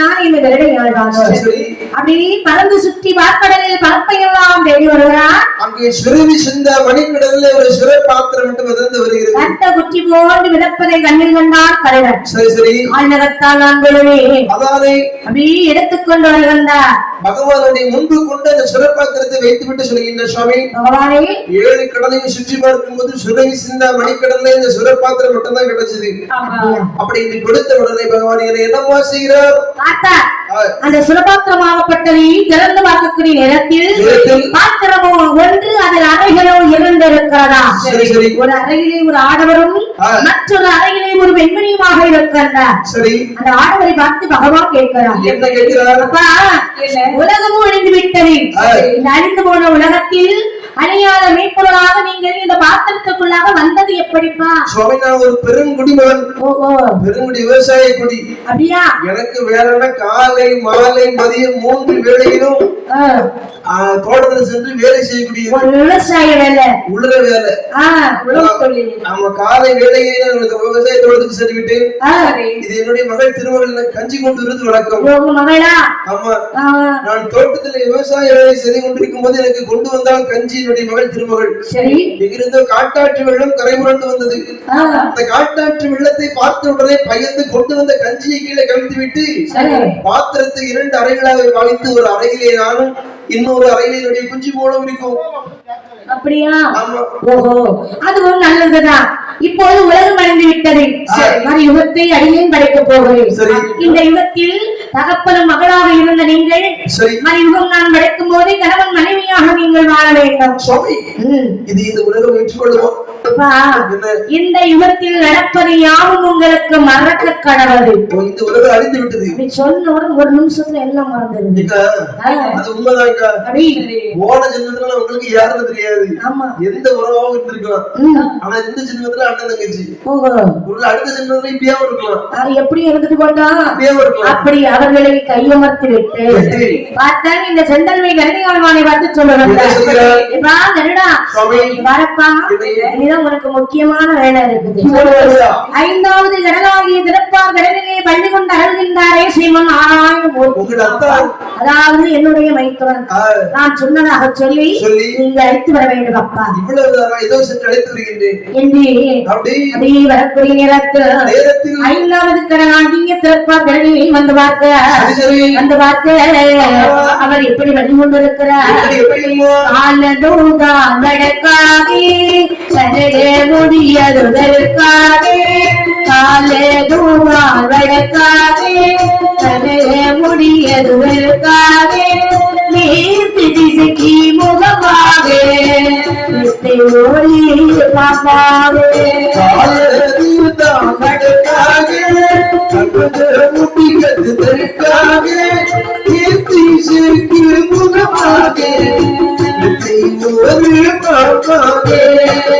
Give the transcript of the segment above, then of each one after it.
நான் இந்த கருணையாளா சரி அப்படி பறந்து சுற்றி வார்க்கடலில் பரப்பையெல்லாம் தேடி வருகிறார். அங்கே சுருவி சிந்த மணிக்கடலில் ஒரு சிறு பாத்திரம் மட்டும் மிதந்து வருகிறது. ரத்த குச்சி போன்று மிதப்பதை கண்ணில் கண்டார் கலைவர் சரி சரி. ஆழ்நகத்தால் அன்புடனே அதானை. அப்படி எடுத்துக்கொண்டு வருகின்றார் பகவானுடைய முன்பு கொண்டு அந்த சிறப்பாத்திரத்தை வைத்துவிட்டு சொல்கின்ற சுவாமி பகவானே ஏழு கடலையும் சுற்றி பார்க்கும் போது சுரவி சிந்த மணிக்கடல்ல இந்த சிறப்பாத்திரம் மட்டும்தான் கிடைச்சது. அப்படி இப்படி கொடுத்த உடனே பகவான் என்னை என்னமா செய்கிறார் அந்த சுலபாத்திரமாகப்பட்டதை திறந்து பார்க்கக்கூடிய நேரத்தில் நேரத்தில் பாத்திரமோ ஒன்று அதில் இருக்கிறதா சரி ஒரு அறையிலே ஒரு ஆடவரும். மற்றொரு அறையிலே ஒரு பெண்மணியுமாக இருக்கின்றார் சரி. அந்த ஆடவரை பார்த்து பகவான் கேட்கிறார். என்ன கேட்கிறார்? உலகமும் அழிந்து விட்டது. இந்த அழிந்து போன உலகத்தில் அழியாத மெய்ப்பொருளாக நீங்கள் இந்த பாத்திரத்துக்குள்ளாக வந்தது எப்படிப்பா? சுவாமி நான் ஒரு பெருங்குடிமகன். பெருங்குடி விவசாய குடி. அப்படியா? எனக்கு வேற என்ன காலை மாலை மதியம் மூன்று ஆ, தோட்டத்துல சென்று வேலை செய்யக்கூடிய ஒரு விவசாய வேலை. உள்ளர வேலை. நம்ம காலை வேலையை நான் இந்த விவசாய தோட்டத்துக்கு சென்று விட்டு ஆ, இது என்னுடைய மகள் திருமகள் கஞ்சி கொண்டு விருது மகளா? ஆமா. நான் தோட்டத்துல விவசாய வேலை செய்து கொண்டிருக்கும் போது எனக்கு கொண்டு வந்தால் கஞ்சி என்னுடைய மகள் திருமகள். சரி. இங்கிருந்த காட்டாற்று வெள்ளம் கரை புரண்டு வந்தது. அந்த காட்டாற்று வெள்ளத்தை பார்த்த உடனே பயந்து கொண்டு வந்த கஞ்சியை கீழே கவிழ்த்து விட்டு பாத்திரத்தை இரண்டு அறைகளாக பாவித்து ஒரு அறையிலே நானும் இன்னொரு அறையிலே என்னுடைய குஞ்சு போலும் இருக்கும். அப்படியா? ஆமா. ஓஹோ. அதுவும் நல்லதுதான் இப்போது உலகம் அழிந்து விட்டது. யுகத்தை அடியேன் படைக்க போகிறேன். இந்த யுகத்தில் தகப்பனும் மகளாக இருந்த நீங்கள் சரி. மறு யுகம் நான் படைக்கும் போதே கணவன் மனைவியாக நீங்கள் வாழ வேண்டும். இது இந்த உலகம் என்ன இந்த யுகத்தில் நடப்பது யாவும் உங்களுக்கு மறக்க கடவுது ஓ, இந்த உலகம் அழிந்து விட்டது. அப்படி சொன்ன உடனே ஒரு நிமிஷத்துல எல்லாம் மறந்துடுது. அது உண்மைதான்க்கா போன ஜென்மத்துல உங்களுக்கு யாருன்னு தெரியாது. ஆமா. எந்த உறவாகவும் இருந்திருக்கலாம். ஆனா இந்த ஜென்மத்துல அண்ணன் தங்கச்சி. உள்ள அடுத்த ஜென்மத்துல இப்படியாவும் இருக்கலாம். எப்படி இருந்துட்டு போட்டா? அப்படி அவர்களை கையமர்த்தி விட்டு. பார்த்தான் இந்த செந்தன்மை கருணையாளமானை பார்த்து சொல்லுவாங்க. நீ வரப்பா உனக்கு முக்கியமான வேலை இருக்குது? ஐந்தாவது கடலாகிய திருப்பார் கடலிலே பள்ளி கொண்டு அருள்கின்றாரே ஸ்ரீமன் நாராயண மூர்த்தி. உங்கள் அத்தா அதாவது என்னுடைய மைத்துவன் நான் சொன்னதாக சொல்லி சொல்லி. நீங்க அழைத்து வர வேண்டும் அப்பா. ஏதோ சென்று அழைத்து வருகின்றேன். என்று அப்படி. அப்படியே வரக்கூடிய நேரத்தில் ஐந்தாவது கடலாகிய திருப்பார் கடலிலே வந்து பார்க்க. வந்து பார்க்க. அவர் எப்படி வழி கொண்டிருக்கிறார்? எப்படி எப்படிம்மா? മുടിയതൊടർക്കാതെ കാലേ തൂവാൾ വഴക്കാതെ തലേ മുടിയതൊടർക്കാതെ നീർത്തി ദിശക്ക് മുഖമാകെ പാപ്പാവേ മുടിയതൊടർക്കാതെ നീർത്തി ദിശക്ക് മുഖമാകെ പാപ്പാവേ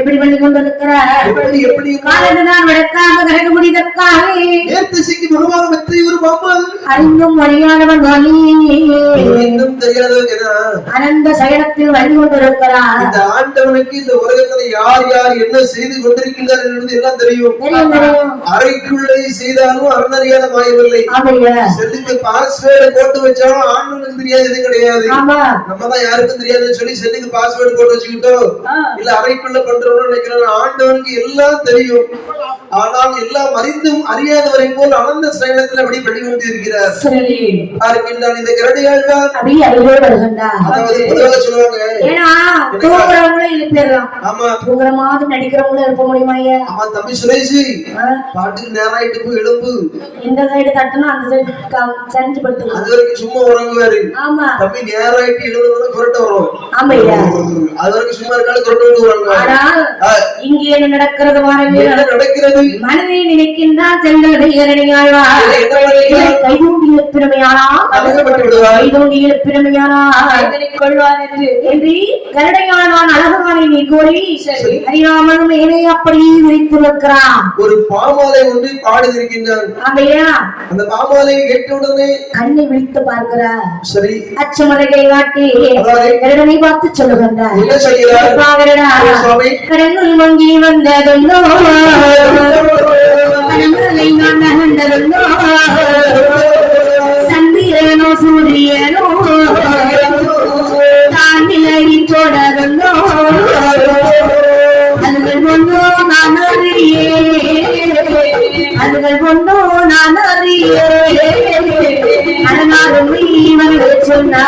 எப்படி பண்ணி கொண்டிருக்கிறார்? எப்படி எப்படி? காலது நான் வழக்காக கரக முடிதற்காக நேர்த்திசைக்கு பகவான் வெற்றி ஒரு பாம்பு? அறிந்தும் அறியாதவன் வழி. இன்னும் என்ன அனந்த சயனத்தில் வந்து கொண்டிருக்கிறார். இந்த ஆண்டவனுக்கு இந்த உலகத்துல யார் யார் என்ன செய்து கொண்டிருக்கின்றார் என்பது எல்லாம் தெரியும். அறைக்குள்ளே செய்தாலும் அறநறியாத மாயவில்லை செல்லுக்கு பாஸ்வேர்டு போட்டு வச்சாலும் ஆண்டவனுக்கு தெரியாது எதுவும் கிடையாது. நம்ம தான் யாருக்கும் தெரியாதுன்னு சொல்லி செல்லுக்கு பாஸ்வேர்டு போட்டு வச்சுக்கிட்டோம் இல்ல அறைக்குள்ள பண்றோம்னு நினைக்கிறோம் ஆண்டவனுக்கு எல்லாம் தெரியும். ஆனால் எல்லாம் அறிந்தும் அறியாதவரை போல் அனந்த சயனத்தில் அப்படி பண்ணி கொண்டு இருக்கிறார் சரி. பார்க்கின்றான் இந்த கரடி ஆழ்வார் அப்படி அருகே வருகின்றார் அதாவது பொதுவாக சொல்லுவாங்க. ஏன்னா தூங்குறவங்களும் எழுப்பிடலாம் ஆமா. தூங்குற மாதிரி நடிக்கிறவங்களும் எழுப்ப முடியுமா ஐயா? ஆமா தம்பி சுரேஷ். ஆ? பாட்டுக்கு நேரம் ஆயிட்டு போய் எழும்பு. இந்த சைடு தட்டுனா அந்த சைடு சரிஞ்சு படுத்துக்கலாம் அது வரைக்கும் சும்மா உறங்குவாரு. ஆமா. தம்பி நேரம் ஆயிட்டு குரட்ட வரும். அது வரைக்கும் சும்மா இருக்காலும் ஆனால் ஆ, இங்கே என்ன நடக்கிறது என்ன நடக்கிறது? மனதை நினைக்கின்றான் செங்கடை இரணியாழ்வார் என்ன பண்ணுகிறார்? கைதூண்டி எழுப்பினமையானா அடக்கப்பட்டு விடுவார். கைதூண்டி எழுப்பினமையானா கொள்வான் என்று. என்று நீ கூறி அறியாமல் மேலே அப்படி விரித்து நிற்கிறான். ஒரு பாமாலை ஒன்று பாடுகின்றான் ஆமையா அந்த பாமாலையை கேட்ட உடனே கண்ணை விழித்து பார்க்கிறார். சரி. அச்சமலையை காட்டி கருடனை பார்த்து சொல்லுகின்றார். കടങ്ങുൾമൊങ്ങി വന്നതെന്നോ കടങ്ങുന്നതെന്നോ സന്ധിയനോ സൂര്യനോ താണ്ടിലരി തുടരുന്നോ അതുകൾ കൊണ്ടോ നാനറിയേ അതുകൾ കൊണ്ടോ നാനറിയേ അനങ്ങാറും നീ വന്നു ചെന്നാ